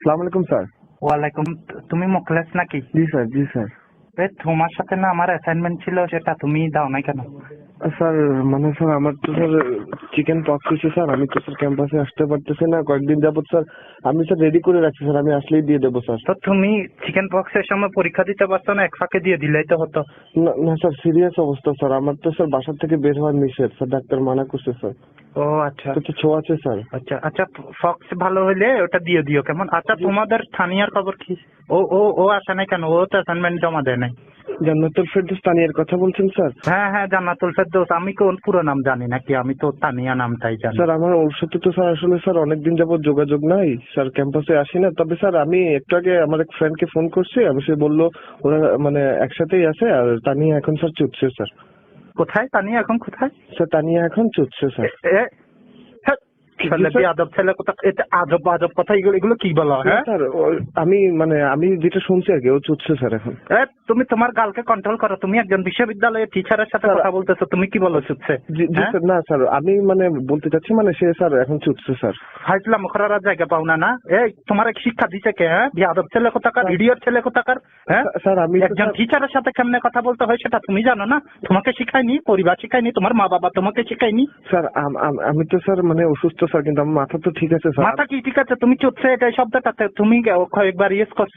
সালাম আলাইকুম স্যার। ওয়ালাইকুম। তুমি মোখলেস নাকি? জি স্যার জি স্যার। তোমার সাথে না আমার অ্যাসাইনমেন্ট ছিল সেটা তুমি দাও নাই কেন? স্যার মানে স্যার আমার তো স্যার চিকেন পক্স হয়েছে স্যার। আমি তো স্যার ক্যাম্পাসে আসতে পারতেছি না। কয়েকদিন যাবত স্যার আমি স্যার রেডি করে রাখছি স্যার। আমি আসলেই দিয়ে দেবো স্যার। তো তুমি চিকেন পক্সের সময় পরীক্ষা দিতে পারতো না এক ফাঁকে দিয়ে দিলেই তো হতো। না না স্যার সিরিয়াস অবস্থা স্যার। আমার তো স্যার বাসার থেকে বের হওয়ার নিষেধ স্যার। ডাক্তার মানা করছে স্যার। ও আচ্ছা। তো ছোঁয়া আছে স্যার। আচ্ছা আচ্ছা ফক্স ভালো হইলে ওটা দিয়ে দিও কেমন? আচ্ছা তোমাদের স্থানীয় খবর কি? ও ও ও আসে নাই কেন? ও তো অ্যাসাইনমেন্ট জমা দেয় নাই। জান্নাতুল ফেরদৌস তানিয়ার কথা বলছেন স্যার? হ্যাঁ হ্যাঁ জান্নাতুল ফেরদৌস। আমি কোন পুরো নাম জানি নাকি? আমি তো তানিয়া নামটাই জানি। স্যার আমার ওর সাথে তো স্যার আসলে স্যার অনেকদিন যাবত যোগাযোগ নাই। স্যার ক্যাম্পাসে আসি না। তবে স্যার আমি একটু আগে আমার এক ফ্রেন্ডকে ফোন করছি। আমি সে বলল ওরা মানে একসাথেই আছে আর তানিয়া এখন স্যার চুপছে স্যার। কোথায়? তানিয়া এখন কোথায়? স্যার তানিয়া এখন চুপছে স্যার এ- এ- হ্যাঁ, ছেলে স্যার? আজব ছেলে কোথা এটা আজব আজব কথা এগুলো এগুলো কি বলো হ্যাঁ? স্যার আমি মানে আমি যেটা শুনছি আর কি ও চুপছে স্যার এখন। তুমি তোমার গালকে কন্ট্রোল করো তুমি একজন বিশ্ববিদ্যালয়ের টিচারের সাথে কথা বলতেছো তুমি কি বলো চুপছে জি জি হ্যাঁ? স্যার না স্যার আমি মানে বলতে চাচ্ছি মানে সে স্যার এখন চুপছে স্যার ফাইজলা মুখরার জায়গা পাও না না? এই তোমার এক শিক্ষা দিছে কে হ্যাঁ? ছেলে কোথাকার। ইডিয়ট ছেলে কোথাকার হ্যাঁ? স্যার আমি একজন টিচারের সাথে কেমনে কথা বলতে হয় সেটা তুমি জানো না? তোমাকে শিখায়নি পরিবার শিখায়নি তোমার মা বাবা তোমাকে শিখায়নি? স্যার আমি তো স্যার মানে অসুস্থ স্যার কিন্তু আমার মাথা তো ঠিক আছে স্যার। মাথা কি ঠিক আছে? তুমি চুপছে এটা শব্দটা তুমি কয়েকবার ইয়েস করছ।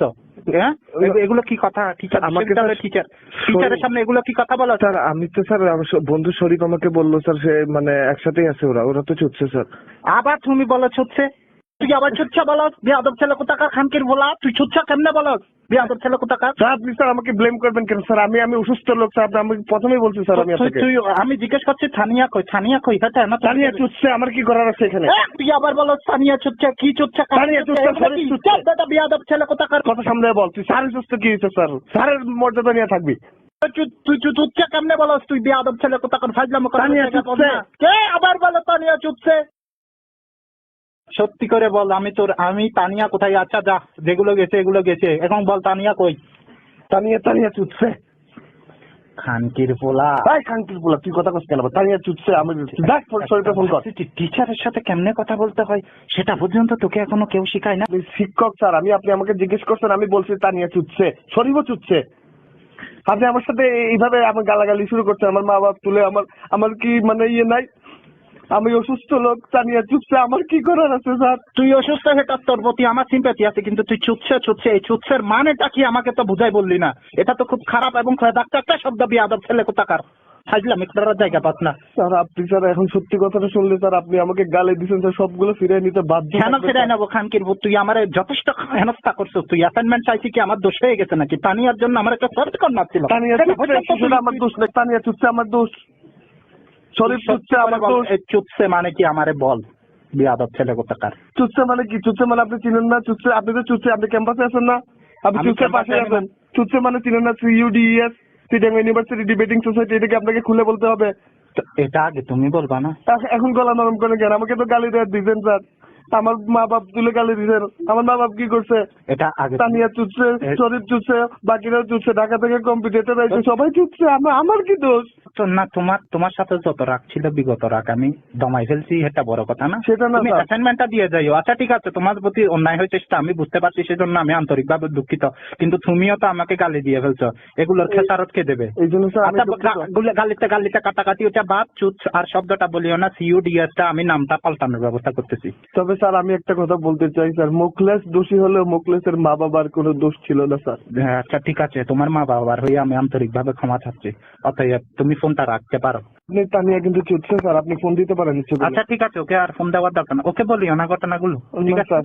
হ্যাঁ? এগুলো কি কথা? টিচার আমাকে স্যার- টিচার টিচারের সামনে এগুলো কি কথা বলো? স্যার আমি তো স্যার বন্ধু শরীফ আমাকে বলল স্যার সে মানে একসাথেই আছে ওরা। ওরা তো ছুটছে স্যার। আবার তুমি বলো ছুটছে তুই আবার ছুটছা বলো বেয়াদব ছেলে কোথাকার? খানকির বলা তুই ছুটছা কেমনে বলো বেয়াদব ছেলে কোথাকার? স্যার আপনি স্যার আমাকে ব্লেম করবেন কেন? স্যার আমি আমি অসুস্থ লোক স্যার আপনি আমি প্রথমেই বলছি স্যার আমি তুই- আপনাকে। তুই আমি জিজ্ঞেস করছি থানিয়া কই? থানিয়া কই? হ্যাঁ না চুপছে আমার কি করার আছে এখানে? তুই আবার বলো থানিয়া ছুটছে কি কার থানিয়া। চল, বেটা বেয়াদব ছেলে কোথাকার? কথা সামনে বল তুই স্যারের সুস্থ কি হয়েছে স্যার? স্যারের মর্যাদা নিয়ে থাকবি। তুই তুই তুই কেমনে বলো তুই বেয়াদব ছেলে কোথাকার? তানিয়া চুপছে। কে আবার বলো তানিয়া চুপছে সত্যি করে বল আমি তোর আমি তানিয়া কোথায়? আচ্ছা যা যেগুলো গেছে এগুলো গেছে। এখন বল তানিয়া কই? তানিয়া তানিয়া চুপছে খানকির পোলা। তাই খাঙ্কির বলা তুই কথা কস কেন? তানিয়া চুপছে আমি দেখ শরীরটা ফোন কর। টিচারের সাথে কেমনে কথা বলতে হয়? সেটা পর্যন্ত তোকে এখনও কেউ শিখায় না। শিক্ষক স্যার আমি আপনি আমাকে জিজ্ঞেস করছেন আমি বলছি তানিয়া চুপছে শরীরও চুপছে আপনি আমার সাথে এইভাবে আমার গালাগালি শুরু করছেন আমার মা বাপ তুলে আমার আমার কি মানে ইয়ে নাই? আমি অসুস্থ লোক তানিয়া চুপছে আমার কি করার আছে স্যার? তুই অসুস্থ সেটা তোর প্রতি আমার সিম্পাতি আছে কিন্তু তুই চুচ্ছে চুচ্ছে এই চুচ্ছের মানেটা কি আমাকে তো বুঝাই বললি না? এটা তো খুব খারাপ এবং একটা শব্দ বিয়াদব ছেলে কোথাকার? একটার জায়গা পাস না। স্যার আপনি স্যার এখন সত্যি কথাটা শুনলে স্যার আপনি আমাকে গালে দিচ্ছেন স্যার সবগুলো ফিরিয়ে নিতে বাধ্য কেন স্যার। নেব খানকির ভূত তুই আমার যথেষ্ট হেনস্থা করছ তুই অ্যাসাইনমেন্ট চাইছি কি আমার দোষ হয়ে গেছে নাকি? তানিয়ার জন্য আমার একটা সার্চ করনার ছিল। তানিয়া চুপছে আমার দোষ নেই তানিয়া চুপছে আমার দোষ। শরীর চুপছে আমার দোষ চুপছে মানে কি আমারে বল? বিয়াদব ছেলে কোথাকার। চুচ্ছে মানে কি? চুচ্ছে মানে আপনি চিনেন না? চুচ্ছে আপনি তো চুচ্ছে আপনি ক্যাম্পাসে আছেন না? আপনি campus পাশে আছেন। চুচ্ছে মানে চিনেন না? UDS Chittagong university debating society এটাকে আপনাকে খুলে বলতে হবে। এটা আগে তুমি বলবা না। এখন গলা নরম করে কেন? আমাকে তো গালি দেওয়ার দিয়েছেন স্যার। আমার মা বাপ তুলে গালি দিচ্ছেন আমার মা বাপ কি করছে? এটা আগে তানিয়া চুচ্ছে শরীর চুচ্ছে বাকিরাও চুচ্ছে ঢাকা থেকে কম্পিউটার সবাই চুচ্ছে। আমার কি দোষ? তো না তোমার তোমার সাথে যত রাগ ছিল বিগত রাগ আমি দমাই ফেলছি এটা বড় কথা না। সেটা না, তুমি অ্যাসাইনমেন্টটা দিয়ে যাইও। আচ্ছা ঠিক আছে তোমার প্রতি অন্যায় হয়েছে সেটা আমি বুঝতে পারছি সেজন্য আমি আন্তরিকভাবে দুঃখিত। কিন্তু তুমিও তো আমাকে গালি দিয়ে ফেলছো। এগুলোর খেসারত কে দেবে? আচ্ছা গালিতে গালিতে কাটাকাটি ওটা বাদ চুত আর শব্দটা বলিও না সিইউডিএস টা আমি নামটা পাল্টানোর ব্যবস্থা করতেছি। তবে স্যার আমি একটা কথা বলতে চাই স্যার মুখলেস দোষী হলেও মুখলেসের মা বাবার কোনো দোষ ছিল না স্যার। হ্যাঁ, আচ্ছা ঠিক আছে তোমার মা বাবার হয়ে আমি আন্তরিকভাবে ক্ষমা চাচ্ছি। অতএব তুমি ফোনটা রাখতে পারো। আপনি তানিয়া কিন্তু চুটছে স্যার আপনি ফোন দিতে পারেন আচ্ছা ঠিক আছে ওকে আর ফোন দেওয়ার দরকার না। ওকে বলিও না ঘটনাগুলো ঠিক আছে?